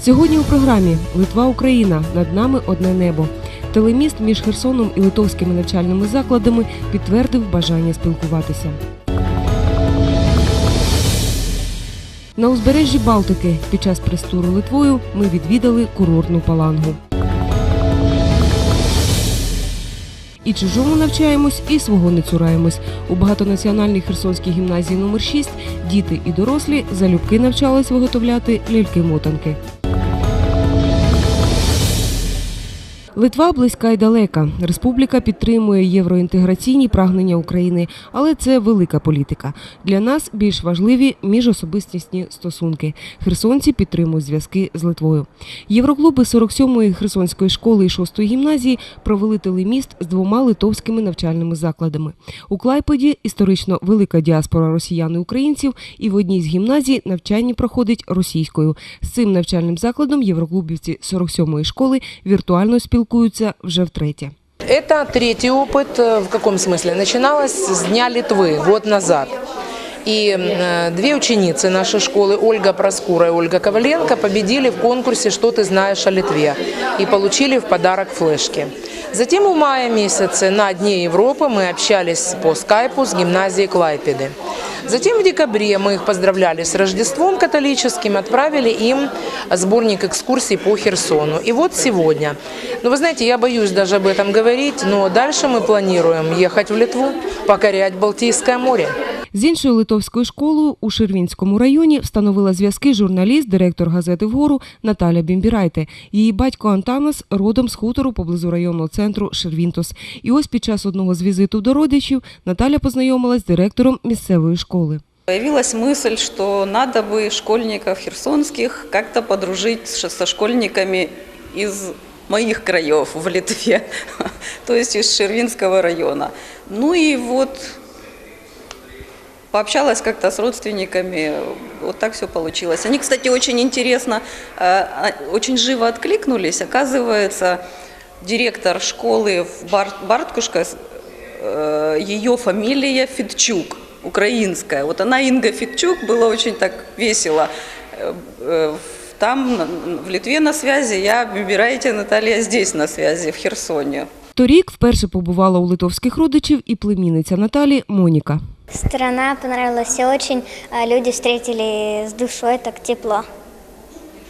Сьогодні у програмі Литва Україна над нами одне небо. Телеміст між Херсоном і литовськими навчальними закладами підтвердив бажання спілкуватися. На узбережжі Балтики під час прес-туру Литвою ми відвідали курортну палангу. І чужому навчаємось, і свого не цураємось. У багатонаціональній Херсонській гімназії номер 6 діти і дорослі залюбки навчались виготовляти ляльки-мотанки. Литва близька й далека. Республіка підтримує євроінтеграційні прагнення України, але це велика політика. Для нас більш важливі міжособистісні стосунки. Херсонці підтримують зв'язки з Литвою. Євроклуби 47-ї Херсонської школи і 6-ї гімназії провели телеміст з двома литовськими навчальними закладами. У Клайпеді історично велика діаспора росіян і українців, і в одній з гімназій навчання проходить російською. З цим навчальним закладом євроклубівці 47-ї школи віртуально спілкуються вже втретє. Это третий опыт. Э, В каком смысле? Начиналось с Дня Литвы год назад. И э, две ученицы нашей школы, Ольга Проскура и Ольга Коваленко, победили в конкурсе «Что ты знаешь о Литве» и получили в подарок флешки. Затем в мае месяце на Дне Европы мы общались по скайпу с гимназией Клайпеды. Затем в декабре мы их поздравляли с Рождеством католическим, отправили им сборник экскурсий по Херсону. И вот сегодня, ну вы знаете, я боюсь даже об этом говорить, но дальше мы планируем ехать в Литву, покорять Балтийское море. З іншою литовською школою у Ширвінському районі встановила зв'язки журналіст, директор газети «Вгору» Наталя Бімбірайте. Її батько Антанас родом з хутору поблизу районного центру Шервінтос. І ось під час одного з візиту до родичів Наталя познайомилась з директором місцевої школи. Появилась мысль, что надо бы школьников херсонских как-то подружить со школьниками из моих краев в Литве, то есть из Шервинского района. Ну и вот пообщалась как-то с родственниками, вот так все получилось. Они, кстати, очень интересно, э, а, очень живо откликнулись. Оказывается, директор школы в Бар- Барткушка, э, ее фамилия Федчук, украинская. Вот она Инга Федчук, было очень так весело. Э, э, Там, на- в Литве на связи, я, выбирайте, Наталья, здесь на связи, в Херсоне. Торік вперше побувала у литовських родичів і племінниця Наталі Моніка. Страна понравилась все очень. а Люди встретили с душой, так тепло.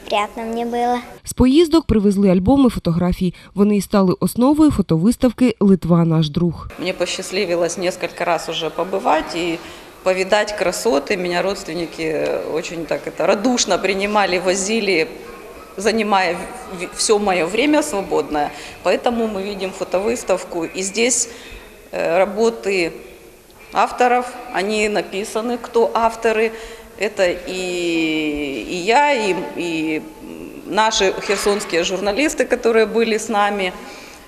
Приятно мне было. З поїздок привезли альбоми фотографій. Вони й стали основою фотовиставки Литва наш друг. Мне посчастливилось несколько раз уже побывать и повидать красоты. Меня родственники очень так это радушно принимали, возили, занимая все мое время свободное. Поэтому мы видим фотовыставку. И здесь э, работы авторов, они написаны, кто авторы. Это и, и я, и, и наши херсонские журналисты, которые были с нами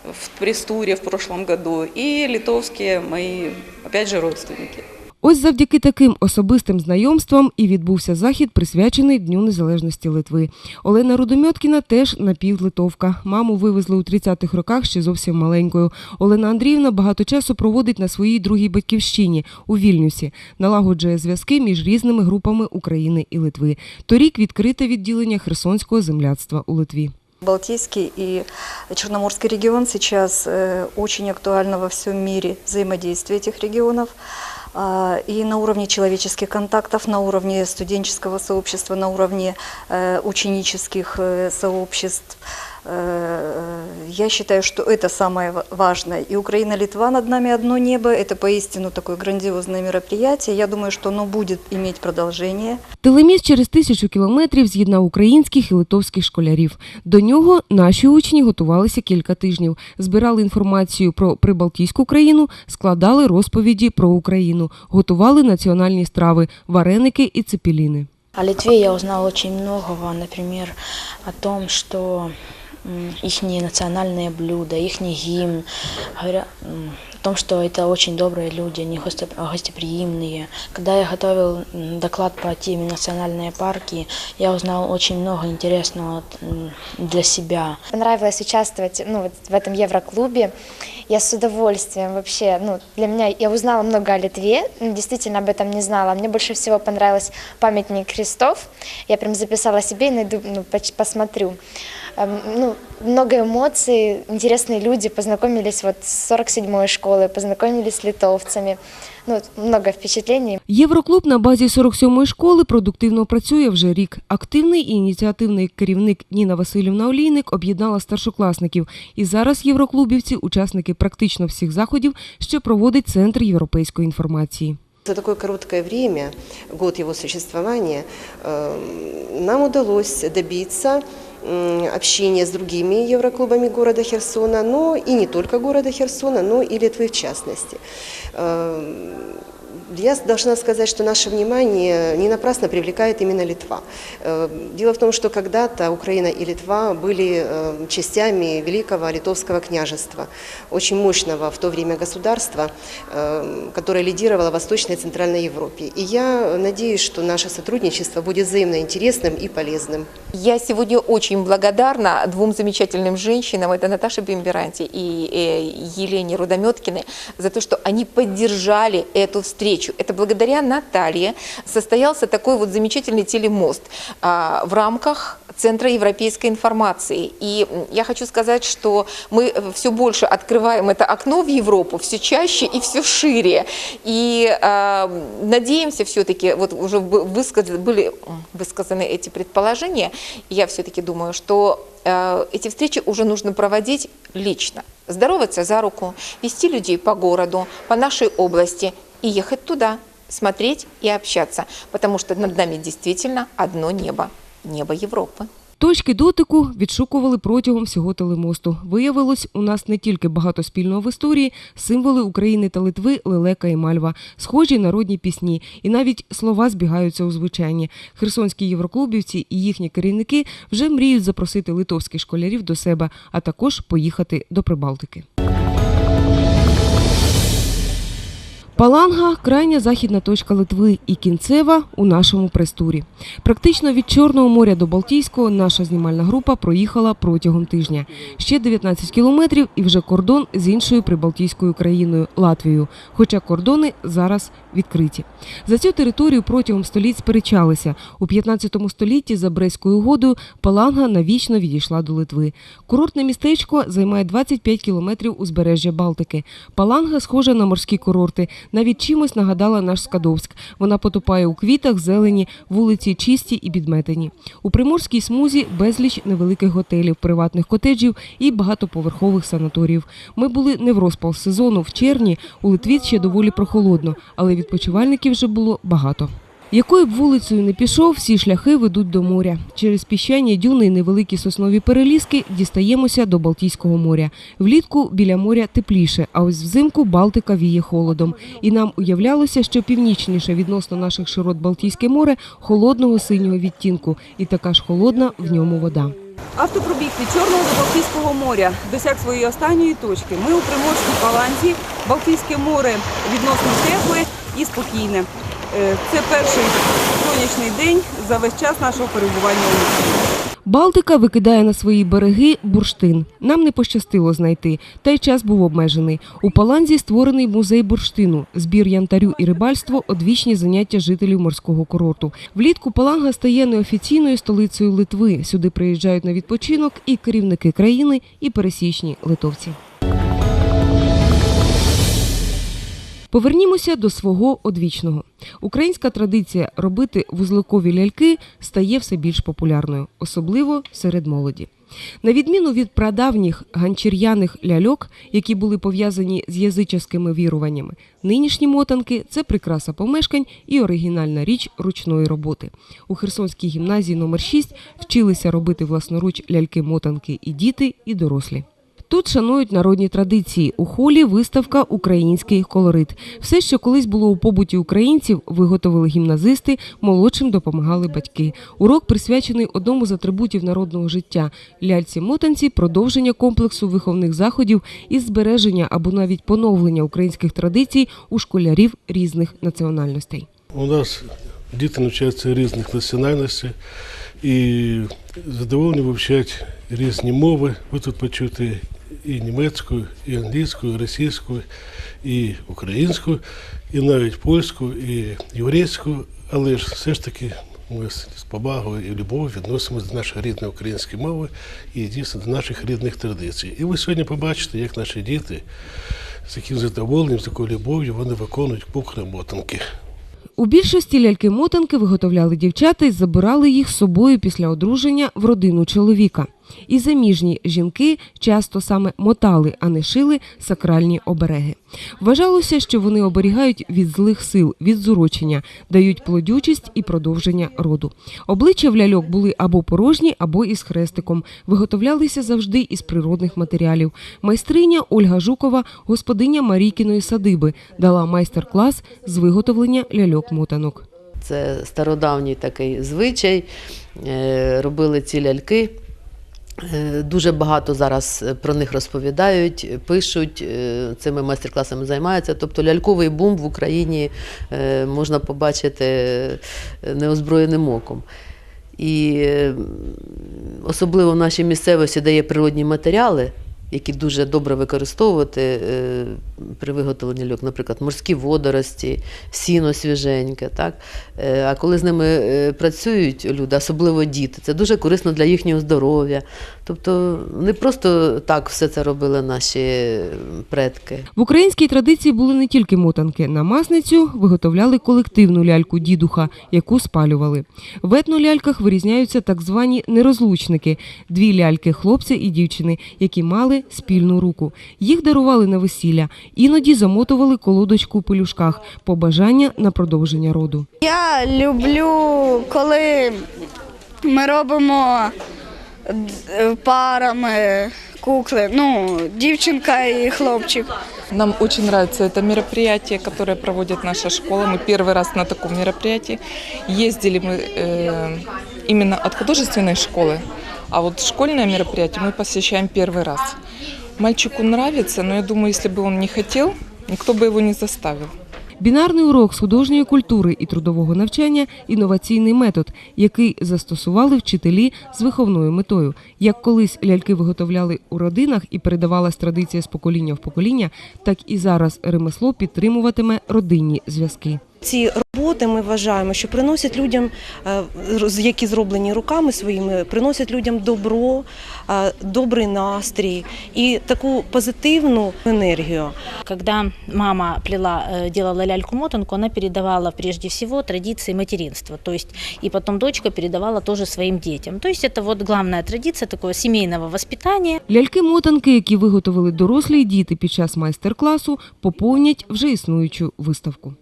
в пресс-туре в прошлом году, и литовские мои, опять же, родственники. Ось завдяки таким особистим знайомствам і відбувся захід, присвячений Дню Незалежності Литви. Олена Рудомьоткіна теж напівлитовка. Маму вивезли у 30-х роках ще зовсім маленькою. Олена Андріївна багато часу проводить на своїй другій батьківщині у Вільнюсі, налагоджує зв'язки між різними групами України і Литви. Торік відкрите відділення Херсонського земляцтва у Литві. Балтийский и Черноморский регион сейчас очень актуально во всем мире взаимодействие этих регионов. И на уровне человеческих контактов, на уровне студенческого сообщества, на уровне э, ученических э, сообществ. Э, Я считаю, что это самое ва- важное. И Украина-Литва над нами одно небо. Это поистину такое грандиозное мероприятие. Я думаю, что оно будет иметь продолжение. Телеміст через тисячу кілометрів з'єднав українських і литовських школярів. До нього наші учні готувалися кілька тижнів, збирали інформацію про прибалтійську країну, складали розповіді про Україну, готували національні страви, вареники і цепеліни. О Литве я узнал очень многого, например, о том, что их національні блюда, их гимн. Том, что это очень добрые люди, они госте- гостеприимные. Когда я готовил доклад про те национальные парки, я узнал очень много интересного для себя. Понравилось участвовать ну, вот в этом Евроклубе. Я с удовольствием вообще, ну, для меня, я узнала много о Литве, действительно об этом не знала. Мне больше всего понравился памятник крестов. Я прям записала себе и найду, ну, посмотрю. Эм, Ну, много эмоций, интересные люди, познакомились вот с 47-й школы, познакомились с литовцами. Ну, много впечатлений. Євроклуб на базі 47-ї школи продуктивно працює вже рік. Активний і ініціативний керівник Ніна Васильівна Олійник об'єднала старшокласників. І зараз євроклубівці – учасники практично всіх заходів, що проводить Центр європейської інформації. За такое короткое время, год его существования, э, нам удалось добиться м, общения с другими евроклубами города Херсона, но и не только города Херсона, но и Литвы в частности. Я должна сказать, что наше внимание не напрасно привлекает именно Литва. Э, Дело в том, что когда-то Украина и Литва были э, частями Великого Литовского княжества, очень мощного в то время государства, э, которое лидировало в Восточной и Центральной Европе. И я надеюсь, что наше сотрудничество будет взаимно интересным и полезным. Я сегодня очень благодарна двум замечательным женщинам, это Наташе Бимберанти и Елене Рудометкиной, за то, что они поддержали эту встречу. Это благодаря Наталье состоялся такой вот замечательный телемост а, в рамках Центра европейской информации. И я хочу сказать, что мы все больше открываем это окно в Европу, все чаще и все шире. И а, надеемся все-таки, вот уже высказаны, были высказаны эти предположения, я все-таки думаю, что э, эти встречи уже нужно проводить лично. Здороваться за руку, вести людей по городу, по нашей области и ехать туда, смотреть и общаться, потому что над нами действительно одно небо, небо Европы. Точки дотику відшукували протягом всього телемосту. Виявилось, у нас не тільки багато спільного в історії, символи України та Литви, лелека і мальва, схожі народні пісні, і навіть слова збігаються у звучанні. Херсонські євроклубівці і їхні керівники вже мріють запросити литовських школярів до себе, а також поїхати до Прибалтики. Паланга крайня західна точка Литви і кінцева у нашому прес-турі. Практично від Чорного моря до Балтійського наша знімальна група проїхала протягом тижня. Ще 19 кілометрів і вже кордон з іншою прибалтійською країною Латвією. Хоча кордони зараз відкриті. За цю територію протягом століть сперечалися. У 15 столітті за Брестською угодою Паланга навічно відійшла до Литви. Курортне містечко займає 25 кілометрів узбережжя Балтики. Паланга схожа на морські курорти. Навіть чимось нагадала наш Скадовськ. Вона потопає у квітах, зелені, вулиці чисті і підметені. У приморській смузі безліч невеликих готелів, приватних котеджів і багатоповерхових санаторіїв. Ми були не в розпал сезону в червні. У Литві ще доволі прохолодно, але відпочивальників вже було багато. Якою б вулицею не пішов, всі шляхи ведуть до моря. Через піщані дюни і невеликі соснові перелізки дістаємося до Балтійського моря. Влітку біля моря тепліше, а ось взимку Балтика віє холодом. І нам уявлялося, що північніше відносно наших широт Балтійське море холодного синього відтінку, і така ж холодна в ньому вода. Автопробіг від Чорного до Балтійського моря досяг своєї останньої точки. Ми у Приморській Паланці. Балтійське море відносно тепле і спокійне. Е, Це перший сонячний день за весь час нашого перебування у місті. Балтика викидає на свої береги бурштин. Нам не пощастило знайти, та й час був обмежений. У Паланзі створений музей бурштину, збір янтарю і рибальство одвічні заняття жителів морського курорту. Влітку Паланга стає неофіційною столицею Литви. Сюди приїжджають на відпочинок і керівники країни, і пересічні литовці. Повернімося до свого одвічного. Українська традиція робити вузликові ляльки стає все більш популярною, особливо серед молоді. На відміну від прадавніх ганчір'яних ляльок, які були пов'язані з язичівськими віруваннями, нинішні мотанки це прикраса помешкань і оригінальна річ ручної роботи. У Херсонській гімназії номер 6 вчилися робити власноруч ляльки-мотанки і діти, і дорослі. Тут шанують народні традиції. У холі виставка Український колорит. Все, що колись було у побуті українців, виготовили гімназисти, молодшим допомагали батьки. Урок присвячений одному з атрибутів народного життя ляльці мотанці, продовження комплексу виховних заходів із збереження або навіть поновлення українських традицій у школярів різних національностей. У нас діти навчаються різних національностей і задоволені вивчати різні мови. Ви тут почуєте і німецьку, і англійську, і російську, і українську, і навіть польську, і єврейську, але ж все ж таки ми з повагою і любов'ю відносимося до нашої рідної української мови і дійсно до наших рідних традицій. І ви сьогодні побачите, як наші діти з яким задоволенням, з такою любов'ю вони виконують кухні мотанки. У більшості ляльки-мотанки виготовляли дівчата і забирали їх з собою після одруження в родину чоловіка. І заміжні жінки часто саме мотали, а не шили сакральні обереги. Вважалося, що вони оберігають від злих сил, від зурочення, дають плодючість і продовження роду. Обличчя в ляльок були або порожні, або із хрестиком. Виготовлялися завжди із природних матеріалів. Майстриня Ольга Жукова, господиня Марійкіної садиби, дала майстер-клас з виготовлення ляльок-мотанок. Це стародавній такий звичай. Е, Робили ці ляльки. Е, Дуже багато зараз про них розповідають, пишуть, е, цими майстер-класами займаються. Тобто ляльковий бум в Україні е, можна побачити е, неозброєним оком. І е, особливо в нашій місцевості, де є природні матеріали, які дуже добре використовувати е, при виготовленні льок, наприклад, морські водорості, сіно свіженьке. Так? Е, А коли з ними е, працюють люди, особливо діти, це дуже корисно для їхнього здоров'я. Тобто не просто так все це робили наші предки. В українській традиції були не тільки мотанки. На масницю виготовляли колективну ляльку дідуха, яку спалювали. В етноляльках вирізняються так звані нерозлучники дві ляльки хлопця і дівчини, які мали спільну руку. Їх дарували на весілля, іноді замотували колодочку у пелюшках, побажання на продовження роду. Я люблю, коли ми робимо д- парами кукли, ну, дівчинка і хлопчик. Нам очень нравится это мероприятие, которое проводит наша школа. Мы первый раз на таком мероприятии. Ездили мы э, именно от художественной школы, а вот школьное мероприятие мы посещаем первый раз. Мальчику нравится, но я думаю, если бы он не хотел, никто бы его не заставил. Бінарний урок з художньої культури і трудового навчання інноваційний метод, який застосували вчителі з виховною метою. Як колись ляльки виготовляли у родинах і передавалась традиція з покоління в покоління, так і зараз ремесло підтримуватиме родинні зв'язки. Ці роботи ми вважаємо, що приносять людям, е, які зроблені руками своїми, приносять людям добро, е, добрий настрій і таку позитивну енергію. Когда мама плела, э, делала ляльку-мотанку, она передавала прежде всего традиции материнства. То есть и потом дочка передавала тоже своим детям. То есть это вот главная традиция такого семейного воспитания. Ляльки-мотанки, які виготовили дорослі діти під час майстер-класу, поповнять вже існуючу виставку.